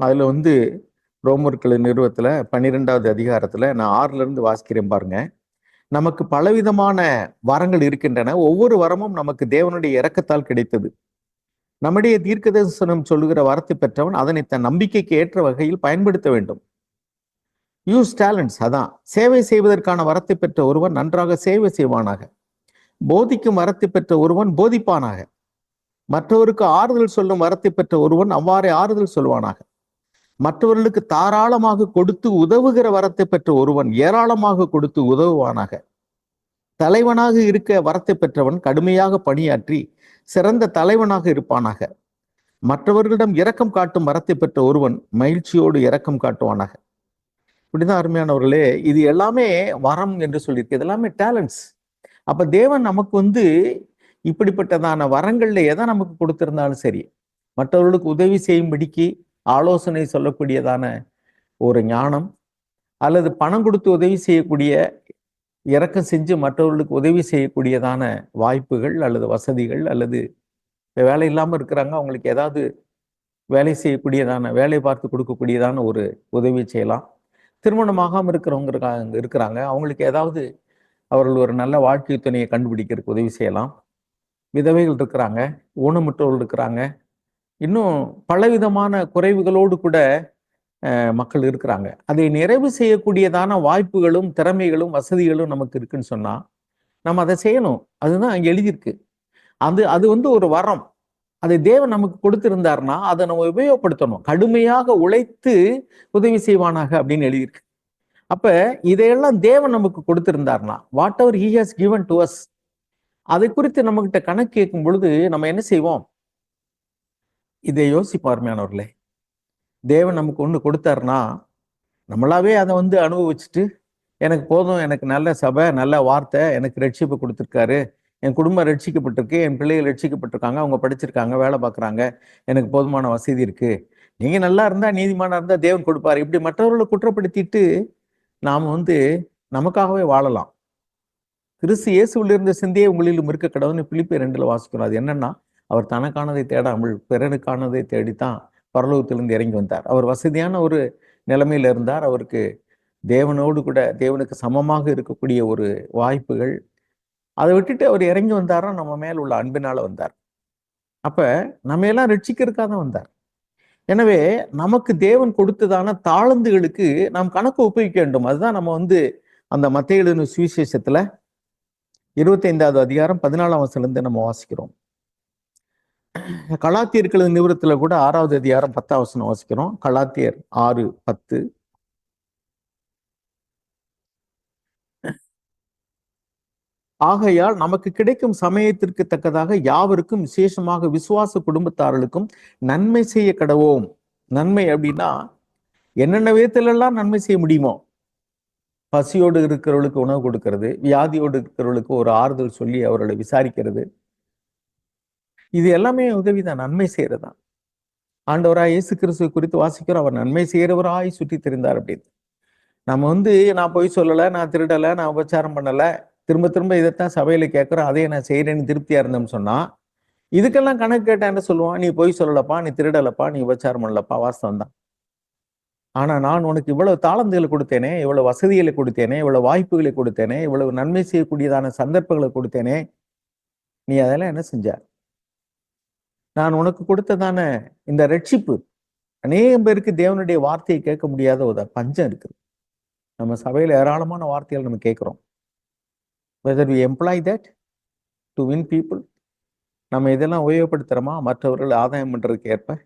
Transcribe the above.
அதில் வந்து ரோமர்கள் நிறுவத்தில் பன்னிரெண்டாவது அதிகாரத்தில் நான் ஆறுலேருந்து வாசிக்கிறேன் பாருங்க. நமக்கு பலவிதமான வரங்கள் இருக்கின்றன. ஒவ்வொரு வரமும் நமக்கு தேவனுடைய இறக்கத்தால் கிடைத்தது. நம்முடைய தீர்க்கதரிசனம் சொல்லுகிற வரத்தை பெற்றவன் அதனை தன் நம்பிக்கைக்கு ஏற்ற வகையில் பயன்படுத்த வேண்டும். யூஸ் டேலண்ட்ஸ் அதான். சேவை செய்வதற்கான வரத்தை பெற்ற ஒருவன் நன்றாக சேவை செய்வானாக. போதிக்கும் வரத்தை பெற்ற ஒருவன் போதிப்பானாக. மற்றவருக்கு ஆறுதல் சொல்லும் வரத்தை பெற்ற ஒருவன் அவ்வாறே ஆறுதல் சொல்வானாக. மற்றவர்களுக்கு தாராளமாக கொடுத்து உதவுகிற வரத்தை பெற்ற ஒருவன் ஏராளமாக கொடுத்து உதவுவானாக. தலைவனாக இருக்க வரத்தை பெற்றவன் கடுமையாக பணியாற்றி சிறந்த தலைவனாக இருப்பானாக. மற்றவர்களிடம் இரக்கம் காட்டும் வரத்தை பெற்ற ஒருவன் மகிழ்ச்சியோடு இரக்கம் காட்டுவானாக. இப்படிதான் அருமையானவர்களே? இது எல்லாமே வரம் என்று சொல்லியிருக்கு. இது எல்லாமே டேலண்ட்ஸ் அப்ப தேவன் நமக்கு வந்து இப்படிப்பட்டதான வரங்கள்ல எதை நமக்கு கொடுத்திருந்தாலும் சரி மற்றவர்களுக்கு உதவி செய்யும்படிக்கு ஆலோசனை சொல்லக்கூடியதான ஒரு ஞானம் அல்லது பணம் கொடுத்து உதவி செய்யக்கூடிய இறக்கம் செஞ்சு மற்றவர்களுக்கு உதவி செய்யக்கூடியதான வாய்ப்புகள் அல்லது வசதிகள் அல்லது வேலை இல்லாமல் இருக்கிறாங்க அவங்களுக்கு ஏதாவது வேலை செய்யக்கூடியதான வேலை பார்த்து கொடுக்கக்கூடியதான ஒரு உதவி செய்யலாம். திருமணமாகாமல் இருக்கிறவங்க இருக்காங்க இருக்கிறாங்க. அவங்களுக்கு ஏதாவது அவர்கள் ஒரு நல்ல வாழ்க்கை துணையை கண்டுபிடிக்கிறதுக்கு உதவி செய்யலாம். விதவைகள் இருக்கிறாங்க ஊனமுற்றவர்கள் இருக்கிறாங்க. இன்னும் பலவிதமான குறைவுகளோடு கூட மக்கள் இருக்கிறாங்க. அதை நிறைவு செய்யக்கூடியதான வாய்ப்புகளும் திறமைகளும் வசதிகளும் நமக்கு இருக்குன்னு சொன்னா நம்ம அதை செய்யணும். அதுதான் அங்கே எழுதியிருக்கு. அது அது வந்து ஒரு வரம். அதை தேவன் நமக்கு கொடுத்திருந்தார்னா அதை நம்ம உபயோகப்படுத்தணும். கடுமையாக உழைத்து உதவி செய்வானாக அப்படின்னு எழுதியிருக்கு. அப்ப இதையெல்லாம் தேவன் நமக்கு கொடுத்திருந்தார்னா whatever he has given to us அதை குறித்து நம்மகிட்ட கணக்கு கேட்கும் பொழுது நம்ம என்ன செய்வோம்? இதை யோசிப்பார்மையானவர்களே தேவன் நமக்கு ஒன்று கொடுத்தாருன்னா நம்மளாவே அதை வந்து அனுபவிச்சுட்டு எனக்கு போதும் எனக்கு நல்ல சபை நல்ல வார்த்தை எனக்கு ரட்சிப்பு கொடுத்துருக்காரு என் குடும்பம் ரட்சிக்கப்பட்டிருக்கு என் பிள்ளைகள் ரட்சிக்கப்பட்டிருக்காங்க அவங்க படிச்சிருக்காங்க வேலை பார்க்குறாங்க எனக்கு போதுமான வசதி இருக்குது நீங்கள் நல்லா இருந்தால் நீதிமானாக இருந்தால் தேவன் கொடுப்பாரு. இப்படி மற்றவர்களை குற்றப்படுத்திட்டு நாம் வந்து நமக்காகவே வாழலாம். கிறிஸ்து இயேசுவில் இருந்த சிந்தையே உங்களிலும் இருக்க கடவுள்னு பிலிப்பி ரெண்டில் வாசிக்கிறோம் அது என்னன்னா அவர் தனக்கானதை தேடாமல் பிறனுக்கானதை தேடித்தான் பரலோகத்திலிருந்து இறங்கி வந்தார். அவர் வசதியான ஒரு நிலைமையில இருந்தார். அவருக்கு தேவனோடு கூட தேவனுக்கு சமமாக இருக்கக்கூடிய ஒரு வாய்ப்புகள். அதை விட்டுட்டு அவர் இறங்கி வந்தாரோ? நம்ம மேல் உள்ள அன்பினால் வந்தார். அப்போ நம்ம எல்லாம் ரட்சிக்கிறதுக்காக தான் வந்தார். எனவே நமக்கு தேவன் கொடுத்ததான தாளந்துகளுக்கு நாம் கணக்கு ஒப்புவிக்க வேண்டும். அதுதான் நம்ம வந்து அந்த மத்திய எழுதின சுவிசேஷத்தில் இருபத்தைந்தாவது அதிகாரம் பதினாலாம் வசனத்துல நம்ம வாசிக்கிறோம். கலாத்தியர்களது நிவரத்துல கூட ஆறாவது அதிகாரம் பத்தாம் வசனம் வாசிக்கிறோம். கலாத்தியர் ஆறு பத்து. ஆகையால் நமக்கு கிடைக்கும் சமயத்திற்கு தக்கதாக யாவருக்கும் விசேஷமாக விசுவாச குடும்பத்தார்களுக்கும் நன்மை செய்ய கடவோம். நன்மை அப்படின்னா என்னென்ன விதத்திலெல்லாம் நன்மை செய்ய முடியுமோ? பசியோடு இருக்கிறவர்களுக்கு உணவு கொடுக்கிறது வியாதியோடு இருக்கிறவர்களுக்கு ஒரு ஆறுதல் சொல்லி அவர்களை விசாரிக்கிறது இது எல்லாமே உதவி தான் நன்மை செய்யறதுதான் ஆண்டவராக இயேசு கிறிஸ்துவ குறித்து வாசிக்கிறோம் அவர் நன்மை செய்கிறவராய் சுற்றி தெரிந்தார் அப்படின்னு. நம்ம வந்து நான் போய் சொல்லலை நான் திருடலை நான் உபச்சாரம் பண்ணலை திரும்ப திரும்ப இதைத்தான் சபையில் கேட்குறோம் அதையே நான் செய்கிறேன்னு திருப்தியாக இருந்தேன்னு சொன்னால் இதுக்கெல்லாம் கணக்கு கேட்டா சொல்லுவான்? நீ போய் சொல்லலப்பா நீ திருடலப்பா நீ உபச்சாரம் பண்ணலப்பா வாஸ்தவம் தான். ஆனால் நான் உனக்கு இவ்வளவு தாளந்துகளை கொடுத்தேனே இவ்வளவு வசதிகளை கொடுத்தேனே இவ்வளவு வாய்ப்புகளை கொடுத்தேனே இவ்வளவு நன்மை செய்யக்கூடியதான சந்தர்ப்பங்களை கொடுத்தேனே நீ அதெல்லாம் என்ன செஞ்ச நான் உனக்கு கொடுத்ததான இந்த ரட்சிப்பு. அநேகம் பேருக்கு தேவனுடைய வார்த்தையை கேட்க முடியாத ஒரு பஞ்சம் இருக்குது. நம்ம சபையில் ஏராளமான வார்த்தைகள் நம்ம கேட்குறோம். Whether we employ that to win people நம்ம இதெல்லாம் உபயோகப்படுத்துகிறோமா மற்றவர்கள் ஆதாயம் பண்ணுறதுக்கு ஏற்ப